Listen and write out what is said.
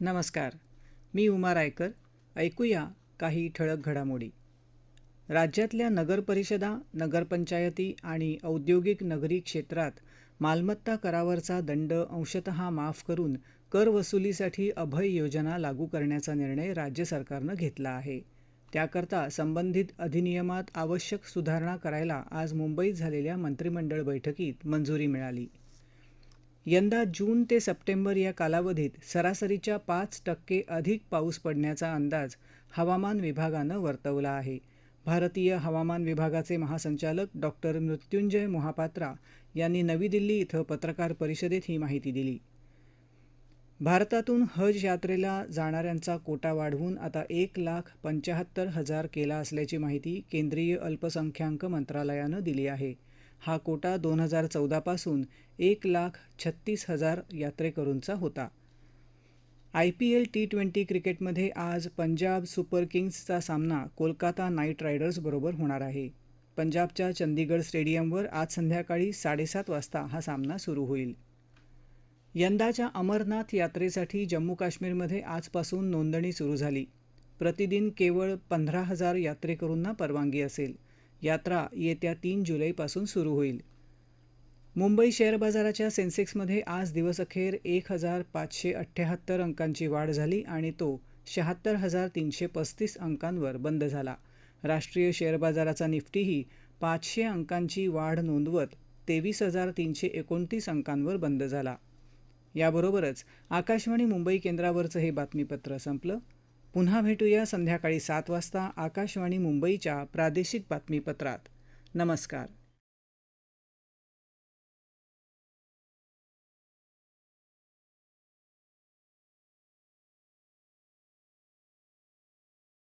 नमस्कार. मी उमा रायकर. ऐकूया काही ठळक घडामोडी. राज्यातल्या नगरपरिषदा नगरपंचायती आणि औद्योगिक नगरी क्षेत्रात मालमत्ता करावरचा दंड अंशतः माफ करून कर वसुलीसाठी अभय योजना लागू करण्याचा निर्णय राज्य सरकारनं घेतला आहे. त्याकरता संबंधित अधिनियमात आवश्यक सुधारणा करायला आज मुंबईत झालेल्या मंत्रिमंडळ बैठकीत मंजुरी मिळाली. यंदा जून ते सप्टेंबर या कालावधीत सरासरीच्या पाच टक्के अधिक पाऊस पडण्याचा अंदाज हवामान विभागानं वर्तवला आहे. भारतीय हवामान विभागाचे महासंचालक डॉक्टर मृत्युंजय मोहापात्रा यांनी नवी दिल्ली इथं पत्रकार परिषदेत ही माहिती दिली. भारतातून हज यात्रेला जाणाऱ्यांचा कोटा वाढवून आता एक लाख पंच्याहत्तर हजार केला असल्याची माहिती केंद्रीय अल्पसंख्याक मंत्रालयानं दिली आहे. हा कोटा दोन हजार चौदापासून एक लाख छत्तीस हजार यात्रेकरूंचा होता. I P L T twenty क्रिकेटमध्ये आज पंजाब सुपर किंग्सचा सामना कोलकाता नाईट रायडर्सबरोबर होणार आहे. पंजाबच्या चंदीगड स्टेडियमवर आज संध्याकाळी साडेसात वाजता हा सामना सुरू होईल. यंदाच्या अमरनाथ यात्रेसाठी जम्मू काश्मीरमध्ये आजपासून नोंदणी सुरू झाली. प्रतिदिन केवळ पंधरा हजार यात्रेकरूंना परवानगी असेल. यात्रा येत्या तीन जुलैपासून सुरू होईल. मुंबई शेअर बाजाराच्या सेन्सेक्समध्ये आज दिवसअखेर एक हजार पाचशे अठ्ठ्याहत्तर अंकांची वाढ झाली आणि तो शहात्तर हजार तीनशे पस्तीस अंकांवर बंद झाला. राष्ट्रीय शेअर बाजाराचा निफ्टीही पाचशे अंकांची वाढ नोंदवत तेवीस हजार तीनशे एकोणतीस अंकांवर बंद झाला. याबरोबरच आकाशवाणी मुंबई केंद्रावरचं हे बातमीपत्र संपलं. पुन्हा भेटूया संध्याकाळी सात वाजता आकाशवाणी मुंबईच्या प्रादेशिक बातमीपत्रात. नमस्कार.